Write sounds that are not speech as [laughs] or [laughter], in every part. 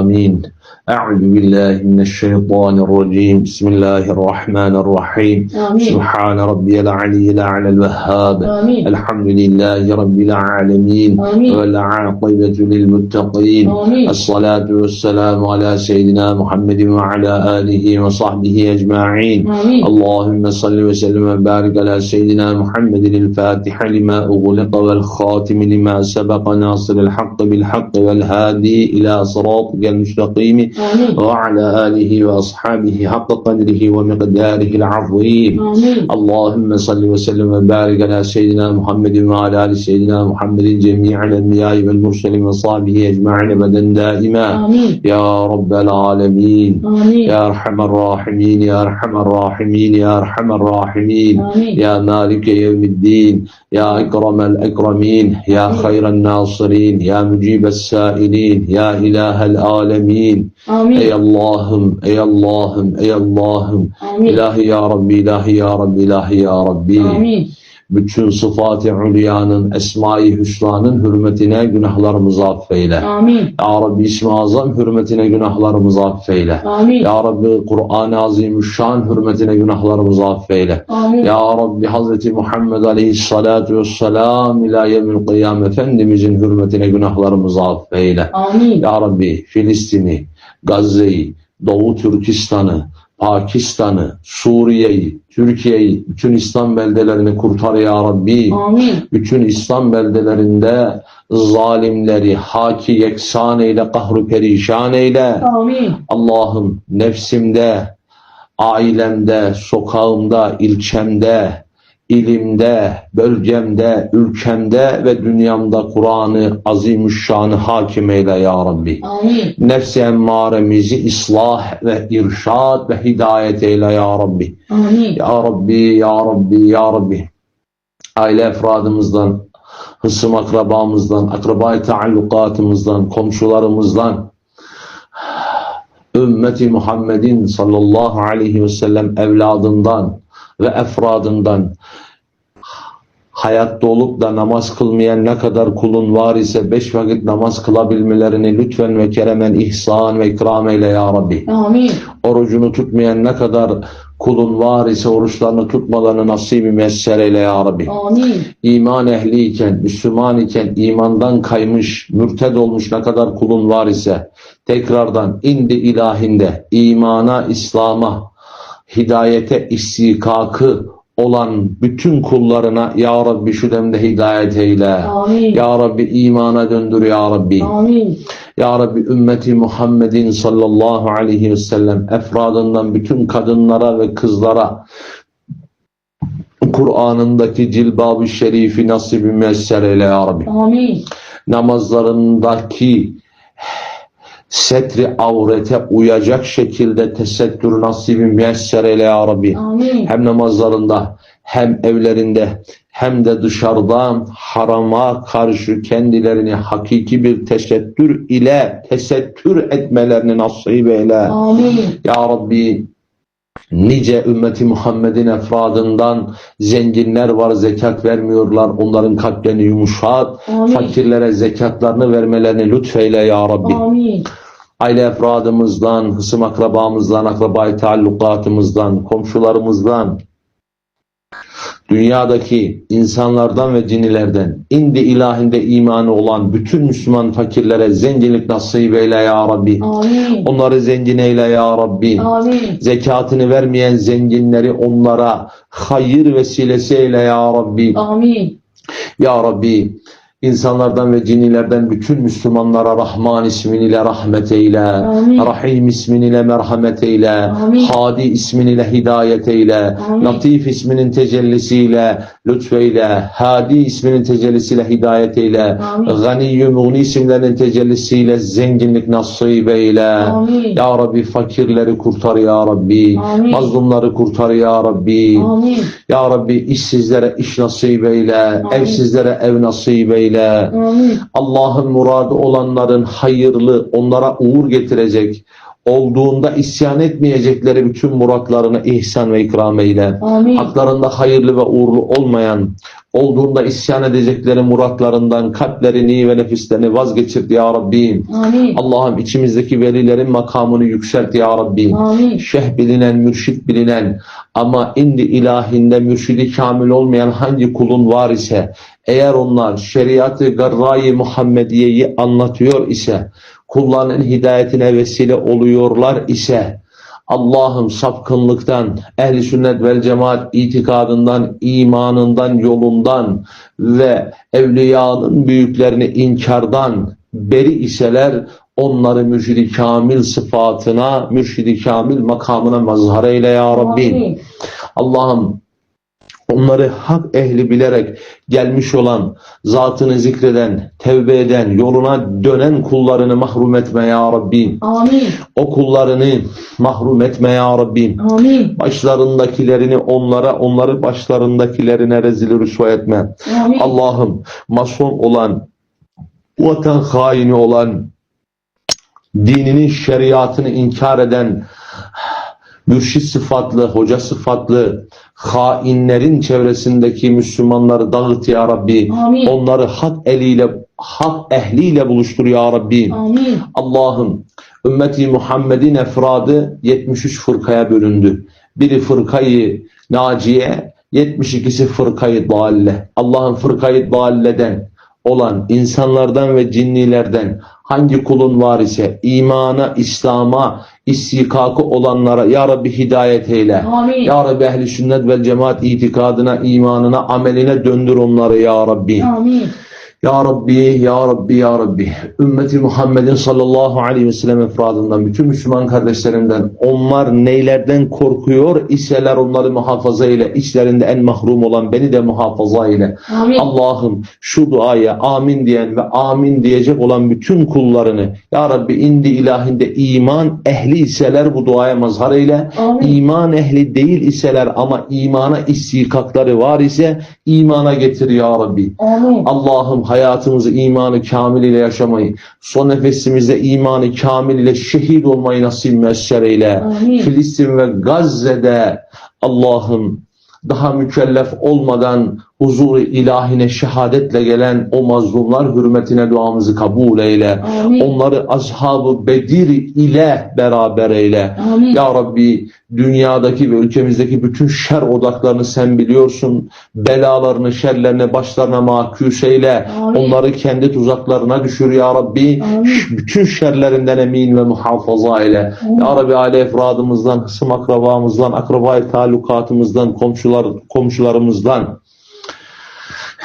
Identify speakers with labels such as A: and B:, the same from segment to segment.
A: آمين أعوذ بالله من الشيطان الرجيم. بسم الله الرحمن الرحيم.
B: آمين.
A: سبحان ربي العلي الأعلى الوهاب.
B: آمين.
A: الحمد لله رب العالمين.
B: آمين.
A: والعاقبة للمتقين.
B: آمين.
A: الصلاة والسلام على سيدنا محمد وعلى آله وصحبه أجمعين.
B: آمين.
A: اللهم صل وسلم وبارك على سيدنا محمد الفاتح لما أغلق والخاتم لما سبق ناصر الحق بالحق والهادي إلى صراطك المستقيم وعلى آله وأصحابه حق قدره ومقداره العظيم. اللهم صل وسلم وبارك على سيدنا محمد وعلى آل سيدنا محمد جميع الأنبياء والمرسلين وصحبه أجمعين ابدا دائما. يا رب العالمين. يا أرحم الراحمين. يا أرحم الراحمين. يا أرحم الراحمين. يا مالك يوم الدين. يا إكرم الأكرمين. يا خير الناصرين. يا مجيب السائلين. يا إله العالمين
B: آمين.
A: أي اللهم أي اللهم أي اللهم
B: آمين.
A: إلهي يا ربي إلهي يا ربي إلهي يا ربي
B: آمين.
A: bütün sıfat-ı ulyanın, esma-i hüsnanın hürmetine günahlarımızı affeyle.
B: Amin.
A: Ya Rabbi ismi azam hürmetine günahlarımızı affeyle.
B: Amin.
A: Ya Rabbi Kur'an-ı Azimüşşan hürmetine günahlarımızı affeyle.
B: Amin.
A: Ya Rabbi Hazreti Muhammed Aleyhisselatü Vesselam ila yevmil kıyam Efendimizin hürmetine günahlarımızı affeyle.
B: Amin.
A: Ya Rabbi Filistin'i, Gazze'yi, Doğu Türkistan'ı, Pakistan'ı, Suriye'yi, Türkiye'yi, bütün İslam beldelerini kurtar ya Rabbi.
B: Amin.
A: Bütün İslam beldelerinde zalimleri haki yeksan eyle, kahru perişan eyle.
B: Amin.
A: Allah'ım nefsimde, ailemde, sokağımda, ilçemde, ilimde, bölgemde, ülkemde ve dünyamda Kur'an-ı Azimüşşan'ı hakim eyle ya Rabbi.
B: Amin.
A: Nefsi emmaremizi ıslah ve irşad ve hidayet eyle ya Rabbi.
B: Amin.
A: Ya Rabbi, ya Rabbi, ya Rabbi. Aile efradımızdan, hısım akrabamızdan, akrabayı taallukatımızdan, komşularımızdan, ümmeti Muhammed'in sallallahu aleyhi ve sellem evladından, ve efradından hayatta olup da namaz kılmayan ne kadar kulun var ise beş vakit namaz kılabilmelerini lütfen ve keremen ihsan ve ikram eyle ya Rabbi.
B: Amin.
A: Orucunu tutmayan ne kadar kulun var ise oruçlarını tutmalarını nasibi müesser eyle ya Rabbi.
B: Amin.
A: İman ehliyken, Müslüman iken imandan kaymış, mürted olmuş ne kadar kulun var ise tekrardan indi ilahinde imana, İslam'a, hidayete istikakı olan bütün kullarına Ya Rabbi şu demde hidayet eyle.
B: Amin.
A: Ya Rabbi imana döndür Ya Rabbi.
B: Amin.
A: Ya Rabbi ümmeti Muhammed'in sallallahu aleyhi ve sellem efradından bütün kadınlara ve kızlara Kur'an'ındaki cilbab-ı şerifi nasip-i eyle Ya Rabbi.
B: Amin.
A: Namazlarındaki setri avrete uyacak şekilde tesettür nasibi müyesser eyle ya Rabbi.
B: Amin.
A: Hem namazlarında hem evlerinde hem de dışarıda harama karşı kendilerini hakiki bir tesettür ile tesettür etmelerini nasip eyle.
B: Amin.
A: Ya Rabbi Nice ümmeti Muhammed'in efradından zenginler var zekat vermiyorlar. Onların kalplerini yumuşat.
B: Amin.
A: Fakirlere zekatlarını vermelerini lütfeyle ya Rabbi.
B: Amin
A: aile efradımızdan, hısım akrabamızdan, akrabayı taallukatımızdan, komşularımızdan, dünyadaki insanlardan ve cinilerden indi ilahinde imanı olan bütün Müslüman fakirlere zenginlik nasip eyle ya Rabbi.
B: Amin.
A: Onları zengin eyle ya Rabbi.
B: Amin.
A: Zekatını vermeyen zenginleri onlara hayır vesilesi eyle ya Rabbi.
B: Amin.
A: Ya Rabbi İnsanlardan ve cinnilerden bütün Müslümanlara Rahman ismin ile rahmet eyle.
B: Amin.
A: Rahim ismin ile merhamet eyle.
B: Amin.
A: Hadi ismin ile hidayet eyle.
B: Amin.
A: Latif isminin tecellisiyle lütfeyle. Hadi isminin tecellisiyle hidayet eyle.
B: Amin.
A: Ganiyyü muğni isimlerinin tecellisiyle zenginlik nasip eyle.
B: Amin.
A: Ya Rabbi fakirleri kurtar ya Rabbi.
B: Amin.
A: Mazlumları kurtar ya Rabbi.
B: Amin.
A: Ya Rabbi işsizlere iş nasip eyle.
B: Amin.
A: Evsizlere ev nasip eyle eyle. Allah'ın muradı olanların hayırlı, onlara uğur getirecek, olduğunda isyan etmeyecekleri bütün muratlarını ihsan ve ikram eyle.
B: Amin.
A: Haklarında hayırlı ve uğurlu olmayan, olduğunda isyan edecekleri muratlarından kalplerini ve nefislerini vazgeçir ya Rabbim.
B: Amin.
A: Allah'ım içimizdeki velilerin makamını yükselt ya Rabbim.
B: Amin.
A: Şeyh bilinen, mürşit bilinen ama indi ilahinde mürşidi kamil olmayan hangi kulun var ise eğer onlar şeriatı garrayı Muhammediye'yi anlatıyor ise kulların hidayetine vesile oluyorlar ise Allah'ım sapkınlıktan, ehli sünnet vel cemaat itikadından, imanından, yolundan ve evliyanın büyüklerini inkardan beri iseler onları mürşidi kamil sıfatına, mürşidi kamil makamına mazhar eyle ya Rabbim.
B: Amin.
A: Allah'ım onları hak ehli bilerek gelmiş olan, zatını zikreden, tevbe eden, yoluna dönen kullarını mahrum etme ya Rabbim.
B: Amin.
A: O kullarını mahrum etme ya Rabbim.
B: Amin.
A: Başlarındakilerini onlara, onları başlarındakilerine rezil rüsva etme.
B: Amin.
A: Allah'ım mason olan, vatan haini olan, dininin şeriatını inkar eden, mürşit sıfatlı, hoca sıfatlı, hainlerin çevresindeki Müslümanları dağıt ya Rabbi.
B: Amin.
A: Onları hak eliyle, hak ehliyle buluştur ya Rabbi. Allah'ım ümmeti Muhammed'in efradı 73 fırkaya bölündü. Biri fırkayı naciye, 72'si fırkayı dalle. Allah'ın fırkayı dalleden olan insanlardan ve cinnilerden hangi kulun var ise imana, İslam'a, istikakı olanlara Ya Rabbi hidayet eyle.
B: Amin.
A: Ya Rabbi ehli sünnet vel cemaat itikadına, imanına, ameline döndür onları Ya Rabbi.
B: Amin.
A: Ya Rabbi, Ya Rabbi, Ya Rabbi. Ümmeti Muhammed'in sallallahu aleyhi ve sellem efradından, bütün Müslüman kardeşlerimden, onlar neylerden korkuyor iseler onları muhafaza ile, içlerinde en mahrum olan beni de muhafaza ile. Allah'ım şu duaya amin diyen ve amin diyecek olan bütün kullarını, Ya Rabbi indi ilahinde iman ehli iseler bu duaya mazhar eyle.
B: Amin.
A: İman ehli değil iseler ama imana istikakları var ise imana getir Ya Rabbi. Allah'ım hayatımızı imanı kamil ile yaşamayı, son nefesimizde imanı kamil ile şehit olmayı nasip müessir eyle.
B: Amin.
A: Filistin ve Gazze'de Allah'ım daha mükellef olmadan huzur ilahine şehadetle gelen o mazlumlar hürmetine duamızı kabul eyle.
B: Amin.
A: Onları ashabı Bedir ile beraber eyle.
B: Amin.
A: Ya Rabbi dünyadaki ve ülkemizdeki bütün şer odaklarını sen biliyorsun. Belalarını, şerlerini başlarına makûs eyle.
B: Amin.
A: Onları kendi tuzaklarına düşür ya Rabbi.
B: Amin.
A: Bütün şerlerinden emin ve muhafaza eyle.
B: Amin.
A: Ya Rabbi aile efradımızdan, hısım akrabamızdan, akrabayı talukatımızdan, komşular, komşularımızdan,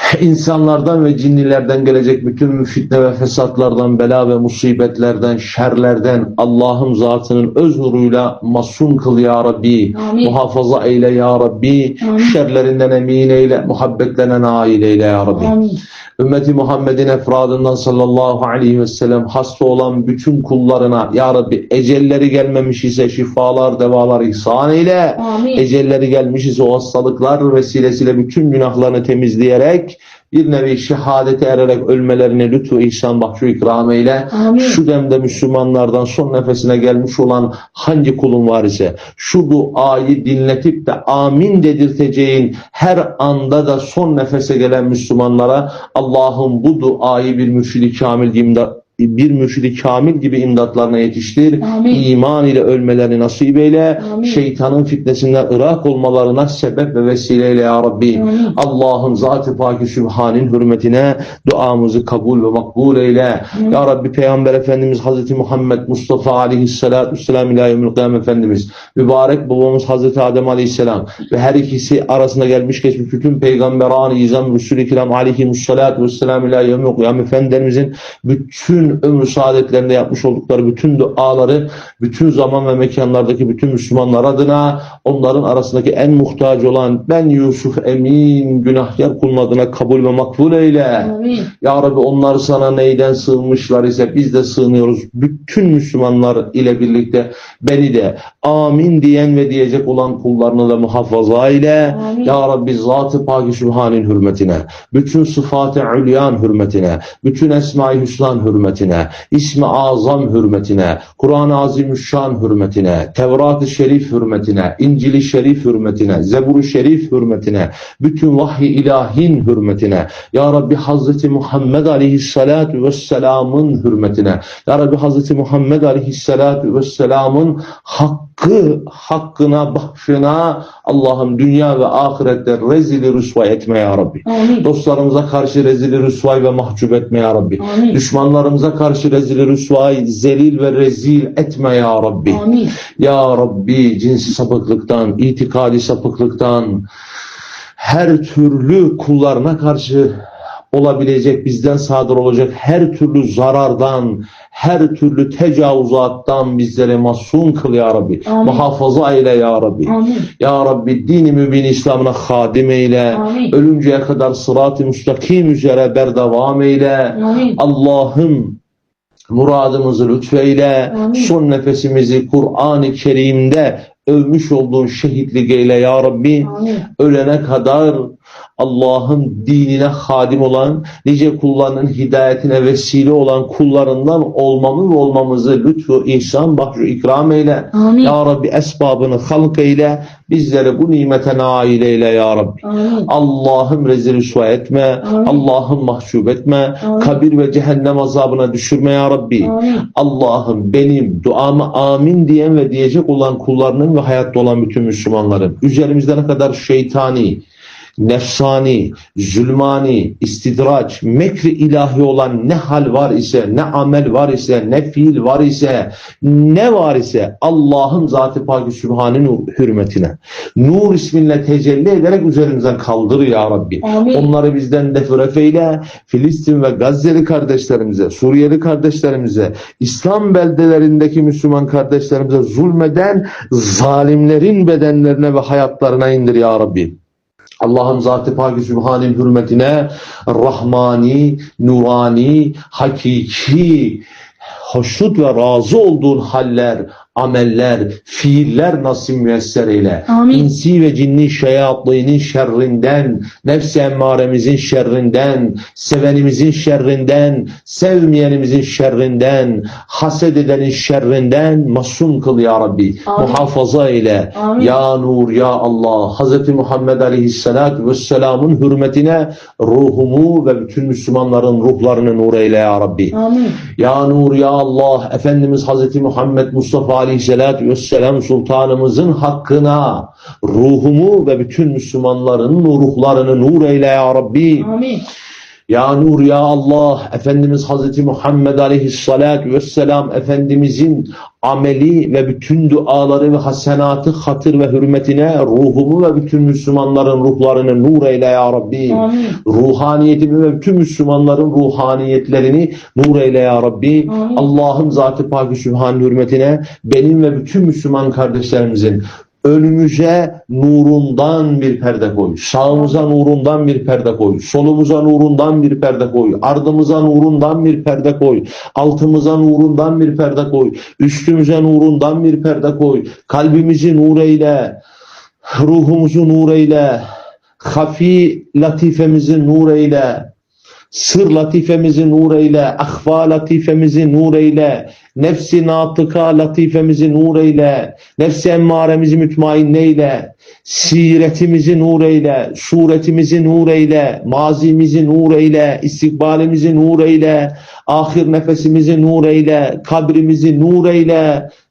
A: [laughs] insanlardan ve cinnilerden gelecek bütün fitne ve fesatlardan, bela ve musibetlerden, şerlerden Allah'ın zatının öz nuruyla masum kıl ya Rabbi.
B: Amin.
A: Muhafaza eyle ya Rabbi.
B: Amin.
A: Şerlerinden emin eyle, muhabbetlerine nail eyle ya Rabbi.
B: Amin.
A: Ümmeti Muhammed'in efradından sallallahu aleyhi ve sellem hasta olan bütün kullarına Ya Rabbi ecelleri gelmemiş ise şifalar, devalar ihsan eyle.
B: Amin.
A: Ecelleri gelmiş ise o hastalıklar vesilesiyle bütün günahlarını temizleyerek bir nevi şehadete ererek ölmelerine lütfu ihsan bahşu ikram eyle.
B: Amin.
A: Şu demde Müslümanlardan son nefesine gelmiş olan hangi kulun var ise şu duayı dinletip de amin dedirteceğin her anda da son nefese gelen Müslümanlara Allah'ım bu duayı bir mürşidi kamil bir mürşidi kamil gibi imdatlarına yetiştir.
B: Amin.
A: İman ile ölmelerini nasip eyle.
B: Amin.
A: Şeytanın fitnesinden ırak olmalarına sebep ve vesileyle ya Rabbi.
B: Amin.
A: Allah'ın zat-ı paki Sübhan'in hürmetine duamızı kabul ve makbul eyle. Ya Rabbi Peygamber Efendimiz Hazreti Muhammed Mustafa aleyhissalatü vesselam ila yevmil kıyam Efendimiz mübarek babamız Hazreti Adem aleyhisselam ve her ikisi arasında gelmiş geçmiş bütün peygamberan-ı izam Resul-i kiram aleyhimussalatu vesselam ila yevmil kıyam Efendimizin bütün bütün ömrü saadetlerinde yapmış oldukları bütün duaları bütün zaman ve mekanlardaki bütün Müslümanlar adına onların arasındaki en muhtaç olan ben Yusuf Emin günahkar kulun adına kabul ve makbul eyle.
B: Amin.
A: Ya Rabbi onlar sana neyden sığınmışlar ise biz de sığınıyoruz. Bütün Müslümanlar ile birlikte beni de amin diyen ve diyecek olan kullarını da muhafaza eyle. Ya Rabbi Zat-ı Pak-ı Sübhan'ın hürmetine, bütün sıfat-ı ülyan hürmetine, bütün Esma-i Hüsnan hürmetine, İsmi Azam hürmetine, Kur'an-ı Azimüşşan hürmetine, Tevrat-ı Şerif hürmetine, İncil-i Şerif hürmetine, Zebur-u Şerif hürmetine, bütün vahiy ilahin hürmetine, Ya Rabbi Hazreti Muhammed Aleyhisselatü Vesselam'ın hürmetine, Ya Rabbi Hazreti Muhammed Aleyhisselatü Vesselam'ın hakkı, hakkına, bahşına Allah'ım dünya ve ahirette rezili rüsva etme Ya Rabbi.
B: Amin.
A: Dostlarımıza karşı rezili rüsvay ve mahcup etme Ya Rabbi.
B: Amin.
A: Düşmanlarımıza karşı rezili rüsvay, zelil ve rezil etme Ya Rabbi.
B: Amin.
A: Ya Rabbi cinsi sapıklıktan, itikadi sapıklıktan, her türlü kullarına karşı olabilecek, bizden sadır olacak her türlü zarardan, her türlü tecavüzattan bizleri masum kıl Ya Rabbi.
B: Amin.
A: Muhafaza eyle Ya Rabbi.
B: Amin.
A: Ya Rabbi dini mübin İslam'ına hadim eyle.
B: Amin.
A: Ölünceye kadar sırat-ı müstakim üzere berdevam eyle. Allah'ım muradımızı lütfeyle.
B: Amin.
A: Son nefesimizi Kur'an-ı Kerim'de övmüş olduğun şehitlik eyle ya Rabbi.
B: Amin.
A: Ölene kadar Allah'ın dinine hadim olan, nice kullarının hidayetine vesile olan kullarından olmamı ve olmamızı lütfu, ihsan, bahşu, ikram eyle.
B: Amin.
A: Ya Rabbi esbabını halk eyle. Bizleri bu nimete nail eyle ya Rabbi. Allah'ım rezil rüsva etme. Allah'ım mahcup etme.
B: Amin.
A: Kabir ve cehennem azabına düşürme ya Rabbi. Allah'ım benim duamı amin diyen ve diyecek olan kullarının ve hayatta olan bütün Müslümanların üzerimizde ne kadar şeytani, nefsani, zulmani, istidraç, mekri ilahi olan ne hal var ise, ne amel var ise, ne fiil var ise, ne var ise Allah'ın Zat-ı Sübhan'ın hürmetine, Nur isminle tecelli ederek üzerimizden kaldır ya Rabbi.
B: Amin.
A: Onları bizden defref eyle. Filistin ve Gazze'li kardeşlerimize, Suriyeli kardeşlerimize, İslam beldelerindeki Müslüman kardeşlerimize zulmeden zalimlerin bedenlerine ve hayatlarına indir ya Rabbi. Allah'ım Zat-ı Sübhan'ın hürmetine Rahmani, Nurani, Hakiki, hoşnut ve razı olduğun haller, ameller, fiiller nasip müyesser eyle.
B: Amin.
A: İnsi ve cinni şeyatlığının şerrinden, nefs-i emmaremizin şerrinden, sevenimizin şerrinden, sevmeyenimizin şerrinden, haset edenin şerrinden masum kıl ya Rabbi.
B: Amin.
A: Muhafaza eyle.
B: Amin.
A: Ya Nur, Ya Allah, Hz. Muhammed Aleyhisselatü Vesselam'ın hürmetine ruhumu ve bütün Müslümanların ruhlarını nur eyle ya Rabbi.
B: Amin.
A: Ya Nur Ya Allah Efendimiz Hazreti Muhammed Mustafa Aleyhisselatü Vesselam Sultanımızın hakkına ruhumu ve bütün Müslümanların ruhlarını nur eyle ya Rabbi.
B: Amin.
A: Ya Nur Ya Allah Efendimiz Hazreti Muhammed Aleyhisselatü Vesselam Efendimizin ameli ve bütün duaları ve hasenatı hatır ve hürmetine ruhumu ve bütün Müslümanların ruhlarını nur eyle ya Rabbi.
B: Amin.
A: Ruhaniyetimi ve bütün Müslümanların ruhaniyetlerini nur eyle ya Rabbi. Allah'ım Zat-ı Sübhan hürmetine benim ve bütün Müslüman kardeşlerimizin önümüze nurundan bir perde koy. Sağımıza nurundan bir perde koy. Solumuza nurundan bir perde koy. Ardımıza nurundan bir perde koy. Altımıza nurundan bir perde koy. Üstümüze nurundan bir perde koy. Kalbimizi nur eyle. Ruhumuzu nur eyle. Hafi latifemizi nur eyle. Sır latifemizi nur eyle, ahva latifemizi nur eyle, nefsi natıka latifemizi nur eyle, nefsi emmaremizi mütmain eyle, siretimizi nur eyle, suretimizi nur eyle, mazimizi nur eyle, istikbalimizi nur eyle, ahir nefesimizi nur eyle, kabrimizi nur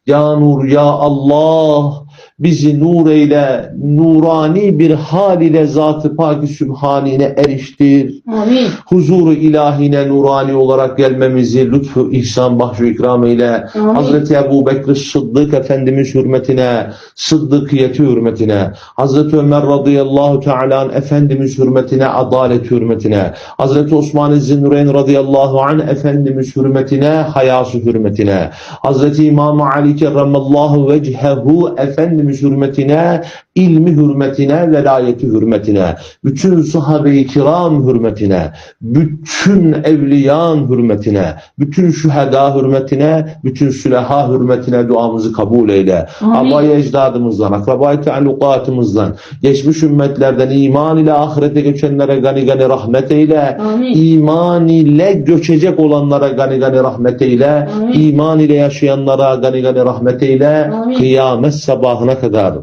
A: ya nur ya Allah, bizi nur eyle, nurani bir hal ile Zat-ı Sübhanine eriştir.
B: Amin.
A: Huzuru ilahine nurani olarak gelmemizi lütfu ihsan bahşu ikram eyle.
B: Amin.
A: Hazreti Ebu Bekir Sıddık Efendimiz hürmetine, Sıddıkiyeti hürmetine, Hazreti Ömer radıyallahu teala Efendimiz hürmetine, adalet hürmetine, Hazreti Osman Zinnureyn radıyallahu anh Efendimiz hürmetine, hayası hürmetine, Hazreti İmam Ali kerramallahu vecehu Efendimiz hürmetine, ilmi hürmetine, velayeti hürmetine, bütün sahabe-i kiram hürmetine, bütün evliyan hürmetine, bütün şüheda hürmetine, bütün süleha hürmetine duamızı kabul eyle. Abayı ecdadımızdan, akrabayı teallukatımızdan, geçmiş ümmetlerden iman ile ahirete geçenlere gani gani rahmet eyle.
B: Amin.
A: İman ile göçecek olanlara gani gani rahmet eyle.
B: Amin.
A: İman ile yaşayanlara gani gani rahmet eyle.
B: Amin.
A: Kıyamet sabahına kadar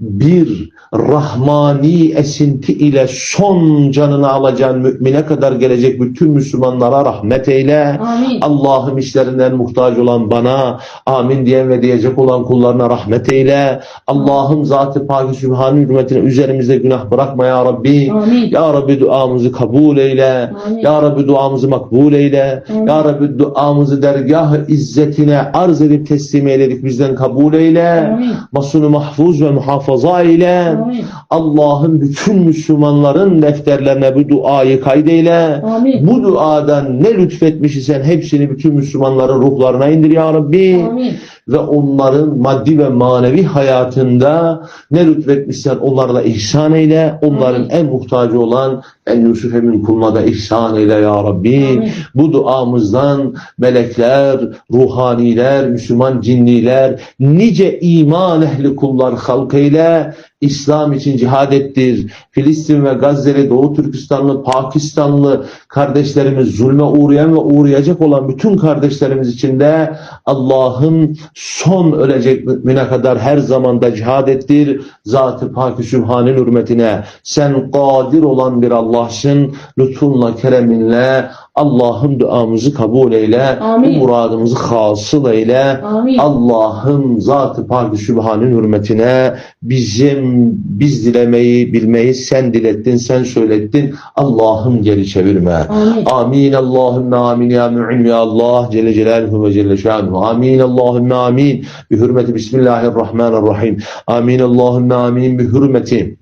A: bir rahmani esinti ile son canını alacağın mümine kadar gelecek bütün Müslümanlara rahmet eyle. Allah'ım işlerinden muhtaç olan bana amin diyen ve diyecek olan kullarına rahmet eyle. Allah'ım Zat-ı Pak-ı Sübhan'ın hürmetine üzerimizde günah bırakma ya Rabbi.
B: Amin.
A: Ya Rabbi duamızı kabul eyle.
B: Amin.
A: Ya Rabbi duamızı makbul eyle.
B: Amin.
A: Ya Rabbi duamızı dergah-ı izzetine arz edip teslim eyledik bizden kabul eyle. Masunu mahfuz ve muhafaza eyle.
B: Amin.
A: Allah'ın bütün Müslümanların defterlerine bu duayı kaydeyle.
B: Amin.
A: Bu duadan ne lütfetmiş isen hepsini bütün Müslümanların ruhlarına indir ya Rabbi.
B: Amin.
A: Ve onların maddi ve manevi hayatında ne lütfetmişsen onlarla ihsan eyle. Onların
B: Amin.
A: en muhtacı olan en Yusuf Emin kuluna da ihsan eyle ya Rabbi.
B: Amin.
A: Bu duamızdan melekler, ruhaniler, Müslüman cinniler, nice iman ehli kullar halk eyle. İslam için cihad ettir. Filistin ve Gazze'li, Doğu Türkistanlı, Pakistanlı kardeşlerimiz, zulme uğrayan ve uğrayacak olan bütün kardeşlerimiz için de Allah'ın son ölecek mümine kadar her zamanda cihad ettir. Zat-ı Pak-ı Sübhan'ın hürmetine sen kadir olan bir Allah'sın. Lütfunla, kereminle Allah'ım duamızı kabul eyle.
B: Amin.
A: Bu muradımızı hasıl eyle. Allah'ım Zat-ı Pak-ı Sübhan'ın hürmetine bizim biz dilemeyi bilmeyi sen dilettin, sen söylettin. Allah'ım geri çevirme.
B: Amin.
A: Amin. Allahümme amin ya mü'in ya Allah Celle Celaluhu ve Celle Şanuhu. Amin. Allahümme amin. Bi hürmeti Bismillahirrahmanirrahim. Amin. Allahümme amin. Bi hürmeti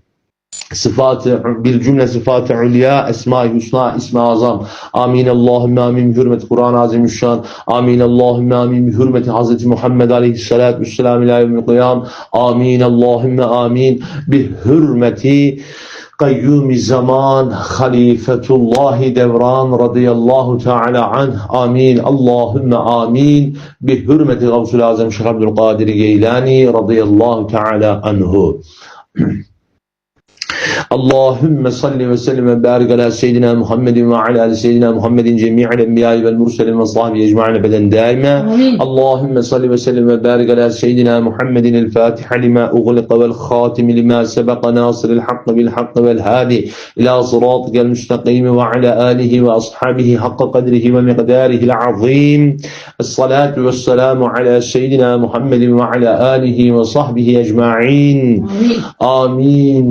A: sıfatı bir cümle sıfatı ulya esma-i husna ismi azam. Amin Allahümme amin hürmeti Kur'an-ı Azimüşşan. Amin Allahümme amin hürmeti Hazreti Muhammed aleyhissalatu vesselam ila yevmil kıyam. Amin Allahümme amin bi hürmeti Kayyum zaman halifetullah devran radıyallahu teala anh amin Allahümme amin bi hürmeti Gavsul Azam Şeyh Abdülkadir Geylani radıyallahu teala anhu [clears throat] اللهم صل وسلم وبارك على سيدنا محمد وعلى آل سيدنا محمد جميع الأنبياء والمرسلين والصحابة أجمعين ابدا دائما
B: آمين.
A: اللهم صل وسلم وبارك على سيدنا محمد الفاتح لما أغلق والخاتم لما سبق ناصر الحق بالحق والهادي إلى صراطك المستقيم وعلى آله وأصحابه حق قدره ومقداره العظيم الصلاة والسلام على سيدنا محمد وعلى آله وصحبه أجمعين
B: Amin.
A: Amin.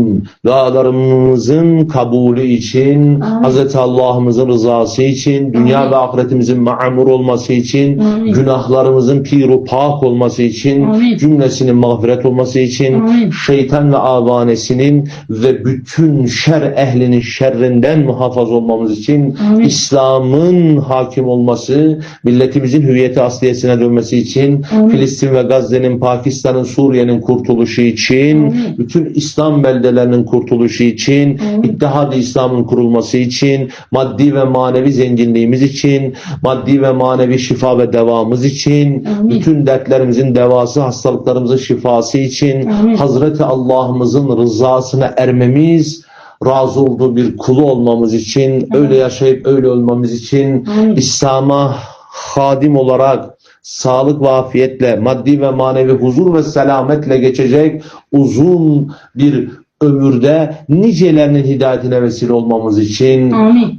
A: Dualarımızın kabulü için,
B: Amin.
A: Hz. Allah'ımızın rızası için, dünya
B: Amin.
A: ve ahiretimizin ma'mur olması için,
B: Amin.
A: günahlarımızın piru pak olması için,
B: Amin.
A: cümlesinin mağfiret olması için,
B: Amin.
A: şeytan ve avanesinin ve bütün şer ehlinin şerrinden muhafaza olmamız için. İslam'ın hakim olması, milletimizin hüviyeti asliyesine dönmesi için,
B: Amin.
A: Filistin ve Gazze'nin, Pakistan'ın, Suriye'nin kurtuluşu için,
B: Amin.
A: bütün İslam beldelerinin kurtuluşu için,
B: Amin.
A: İttihad-ı İslam'ın kurulması için, maddi ve manevi zenginliğimiz için, maddi ve manevi şifa ve devamımız için,
B: Amin.
A: bütün dertlerimizin devası, hastalıklarımızın şifası için,
B: Amin.
A: Hazreti Allah'ımızın rızasına ermemiz, razı olduğu bir kulu olmamız için, öyle yaşayıp öyle olmamız için,
B: Amin.
A: İslam'a hadim olarak sağlık ve afiyetle, maddi ve manevi huzur ve selametle geçecek uzun bir ömürde nicelerinin hidayetine vesile olmamız için.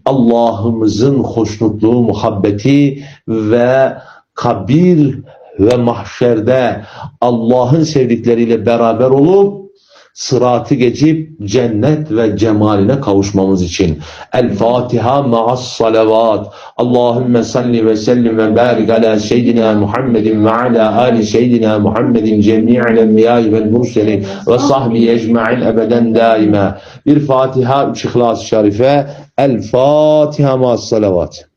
A: Allah'ımızın hoşnutluğu, muhabbeti ve kabir ve mahşerde Allah'ın sevdikleriyle beraber olup sıratı geçip cennet ve cemaline kavuşmamız için. El Fatiha ma'as salavat. Allahümme salli ve sellim ve barik ala seyyidina Muhammedin ve ala ali seyyidina Muhammedin cemi'il enbiyai vel murselin ve sahbi ecma'in ebeden daima. Bir Fatiha, üç İhlas-ı Şerife. El Fatiha ma'as salavat.